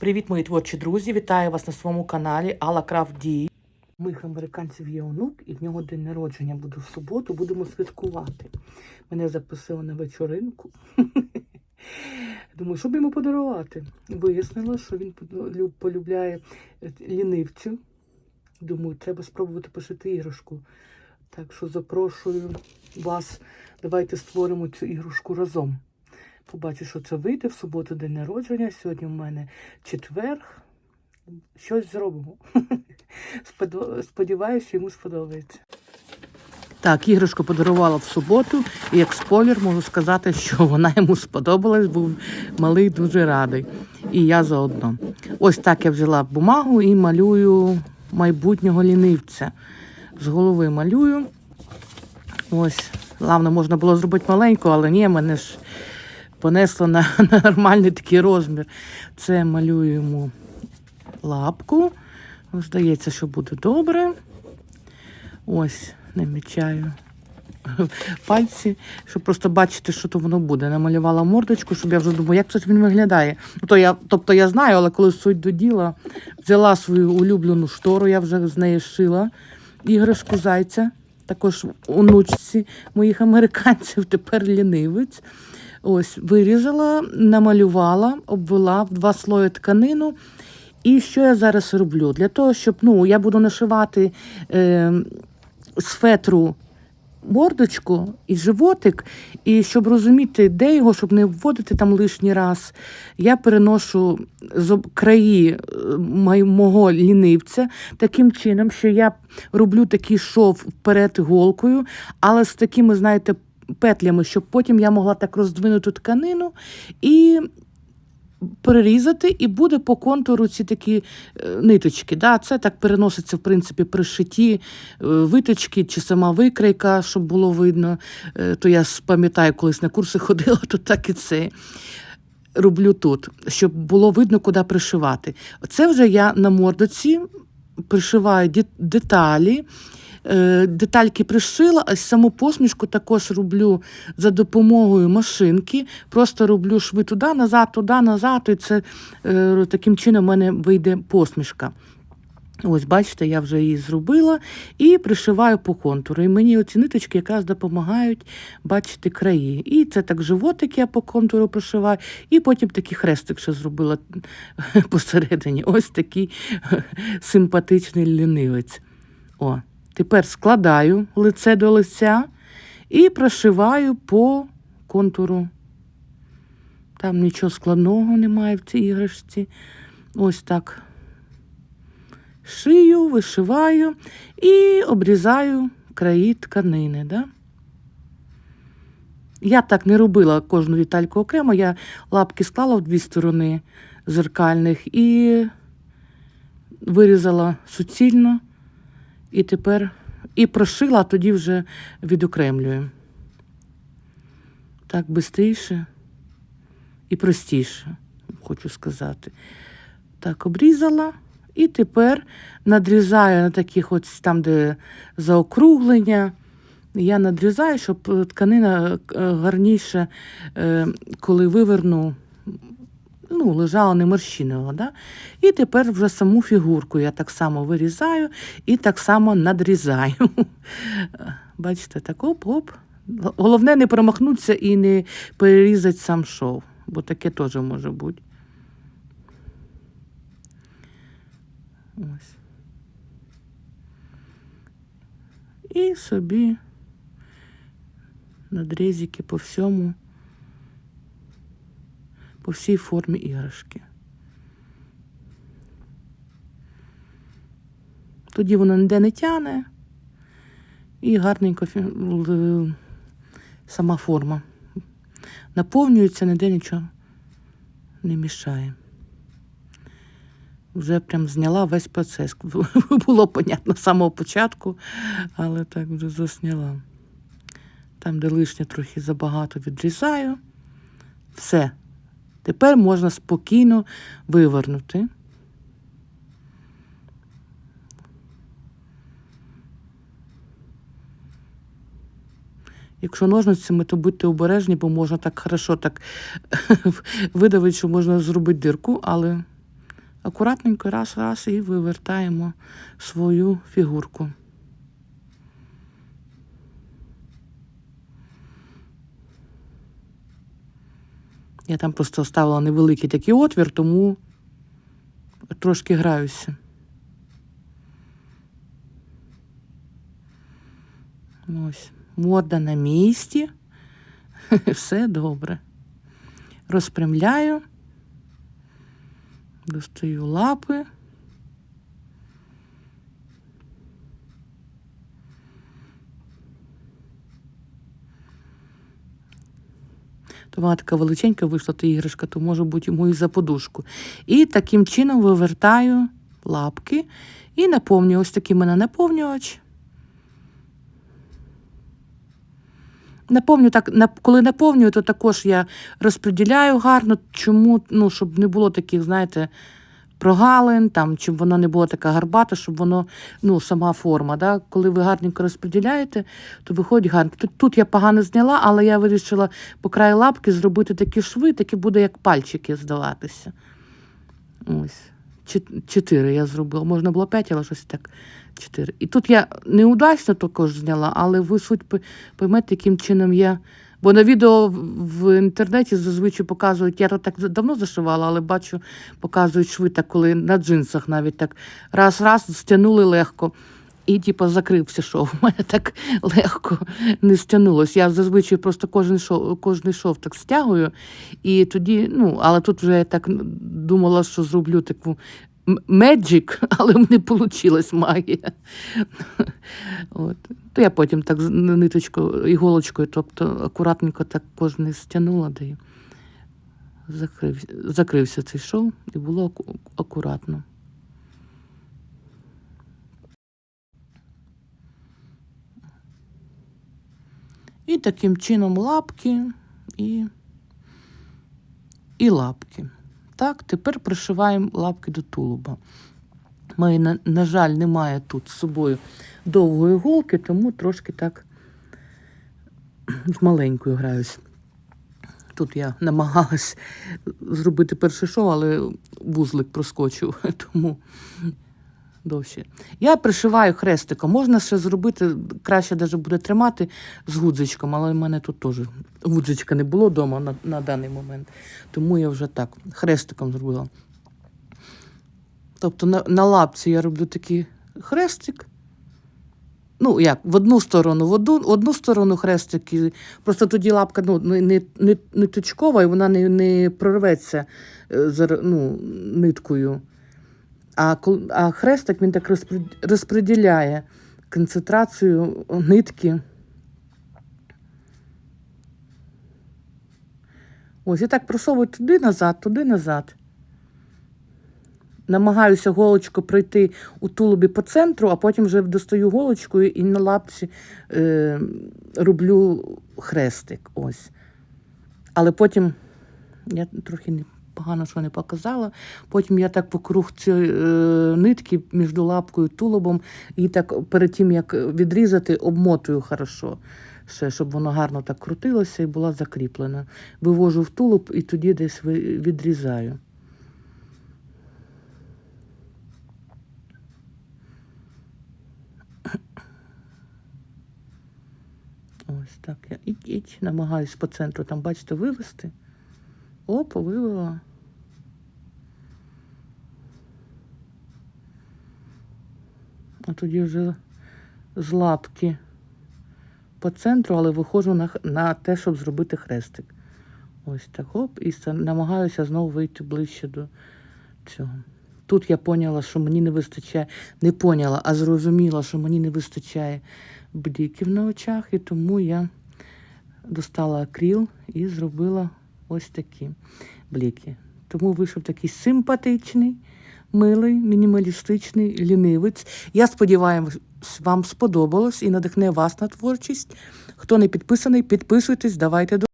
Привіт, мої творчі друзі! Вітаю вас на своєму каналі Алла Крафт Ді. Моїх американців є онук, і в нього день народження буде в суботу. Будемо святкувати. Мене запросили на вечоринку. Думаю, що б йому подарувати? Вияснила, що він полюбляє е, лінивцю. Думаю, треба спробувати пошити іграшку. Так що запрошую вас. Давайте створимо цю іграшку разом. Побачу, що це вийде в суботу день народження. Сьогодні в мене четверг. Щось зробимо. Сподіваюся, що йому сподобається. Так, іграшку подарувала в суботу, і як спойлер можу сказати, що вона йому сподобалась, був малий дуже радий. І я заодно. Ось так я взяла бумагу і малюю майбутнього лінивця. З голови малюю. Ось, главне, можна було зробити маленьку, але ні, мене ж понесло на, на нормальний такий розмір. Це малюю йому лапку. Здається, що буде добре. Ось, намічаю пальці, щоб просто бачити, що то воно буде. Намалювала мордочку, щоб я вже думала, як це він виглядає. Ну, то я, тобто я знаю, але коли суть до діла, взяла свою улюблену штору, я вже з неї шила іграшку зайця. Також онучці моїх американців, тепер лінивець. Ось, вирізала, намалювала, обвела в два слої тканину. І що я зараз роблю? Для того, щоб ну, я буду нашивати е, з фетру мордочку і животик, і щоб розуміти, де його, щоб не вводити там лишній раз, я переношу з краї е, мого лінивця таким чином, що я роблю такий шов вперед іголкою, але з такими, знаєте, петлями, щоб потім я могла так роздвинути тканину і перерізати, і буде по контуру ці такі е, ниточки. Да? Це так переноситься, в принципі, при шитті е, виточки чи сама викрайка, щоб було видно. Е, То я пам'ятаю, колись на курси ходила, то так і це. Роблю тут, щоб було видно, куди пришивати. Це вже я на мордоці пришиваю деталі. Е, Детальки пришила, а саму посмішку також роблю за допомогою машинки. Просто роблю шви туди, назад, туди, назад, і це е, таким чином в мене вийде посмішка. Ось, бачите, я вже її зробила і пришиваю по контуру. І мені оці ниточки якраз допомагають бачити краї. І це так животик я по контуру пришиваю, і потім такий хрестик ще зробила посередині. Ось такий симпатичний лінивець. О, тепер складаю лице до лиця і прошиваю по контуру. Там нічого складного немає в цій іграшці. Ось так шию, вишиваю і обрізаю краї тканини. Да? Я так не робила кожну детальку окремо, я лапки склала в дві сторони зеркальних і вирізала суцільно, і тепер і прошила, а тоді вже відокремлюю. Так швидше і простіше, хочу сказати. Так, обрізала. І тепер надрізаю на таких от там, де заокруглення. Я надрізаю, щоб тканина е, гарніше, е, коли виверну, ну, лежала не морщинова. Да? І тепер вже саму фігурку я так само вирізаю і так само надрізаю. Бачите, так оп-оп. Головне не промахнутися і не перерізати сам шов, бо таке теж може бути. Ось. І собі надрізики по всьому, по всій формі іграшки. Тоді воно ніде не тяне і гарненько сама форма наповнюється, ніде нічого не мішає. Вже прям зняла весь процес. Було понятно з самого початку, але так вже засняла. Там, де лишнє трохи забагато відрізаю. Все. Тепер можна спокійно вивернути. Якщо ножницями, то будьте обережні, бо можна так хорошо так видавити, що можна зробити дирку, але акуратненько раз, раз і вивертаємо свою фігурку. Я там просто оставила невеликий такий отвір, тому трошки граюся. Ось, морда на місці. Все добре. Розпрямляю, достаю лапи. То вона така величенька вийшла та іграшка, то може бути йому і за подушку. І таким чином вивертаю лапки і наповнюю. Ось такий мене наповнювач. Наповню так, коли наповнюю, то також я розподіляю гарно, чому, ну, щоб не було таких, знаєте, прогалин, там, щоб воно не було така гарбата, щоб воно, ну, сама форма. Да? Коли ви гарненько розподіляєте, то виходить гарно. Тут, тут я погано зняла, але я вирішила по краю лапки зробити такі шви, такі буде як пальчики здаватися. Ось. Чотири я зробила. Можна було п'ять, але щось так. Чотири. І тут я неудачно також зняла, але ви суть поймете, яким чином я. Бо на відео в- інтернеті зазвичай показують, я то так давно зашивала, але бачу, показують шви так, коли на джинсах навіть так раз-раз стягнули легко. І типу, закрився шов. У мене так легко не стягнулось. Я зазвичай просто кожен шов, кожний шов так стягую. І тоді, ну, але тут вже я так думала, що зроблю таку меджик, але не вийшла магія. От. То я потім так ниточкою, іголочкою, тобто акуратненько так кожний стягнула, і закрив, закрився цей шов і було аку- акуратно. І таким чином лапки і, і лапки. Так, тепер пришиваємо лапки до тулуба. Мої, на, на жаль, немає тут з собою довгої голки, тому трошки так з маленькою граюсь. Тут я намагалась зробити перший шов, але вузлик проскочив, тому довше. Я пришиваю хрестиком. Можна ще зробити, краще навіть буде тримати з гудзичком, але в мене тут теж гудзичка не було вдома на, на даний момент. Тому я вже так хрестиком зробила. Тобто на, на лапці я роблю такий хрестик. Ну, як, в одну сторону, в одну, в одну сторону хрестик, і просто тоді лапка ну, не, не, не, точкова, і вона не, не прорветься е, ну, ниткою. А, а хрестик він так розподіляє концентрацію нитки. Ось, і так просовую туди назад, туди назад. Намагаюся голочку пройти у тулубі по центру, а потім вже достаю голочкою і на лапці е, роблю хрестик. Ось. Але потім я трохи не, погано що не показала. Потім я так покруг цієї е, нитки між лапкою і тулубом, і так перед тим, як відрізати, обмотую хорошо. Ще, щоб воно гарно так крутилося і була закріплена. Вивожу в тулуб і тоді десь відрізаю. Ось так я іть, іть, намагаюсь по центру там, бачите, вивести. Опа, вивела. А тоді вже з лапки по центру, але виходжу на, на те, щоб зробити хрестик. Ось так, оп, і намагаюся знову вийти ближче до цього. Тут я поняла, що мені не вистачає, не поняла, а зрозуміла, що мені не вистачає бліків на очах, і тому я достала акріл і зробила ось такі бліки. Тому вийшов такий симпатичний, милий, мінімалістичний лінивець. Я сподіваюся, вам сподобалось і надихне вас на творчість. Хто не підписаний, підписуйтесь, давайте до.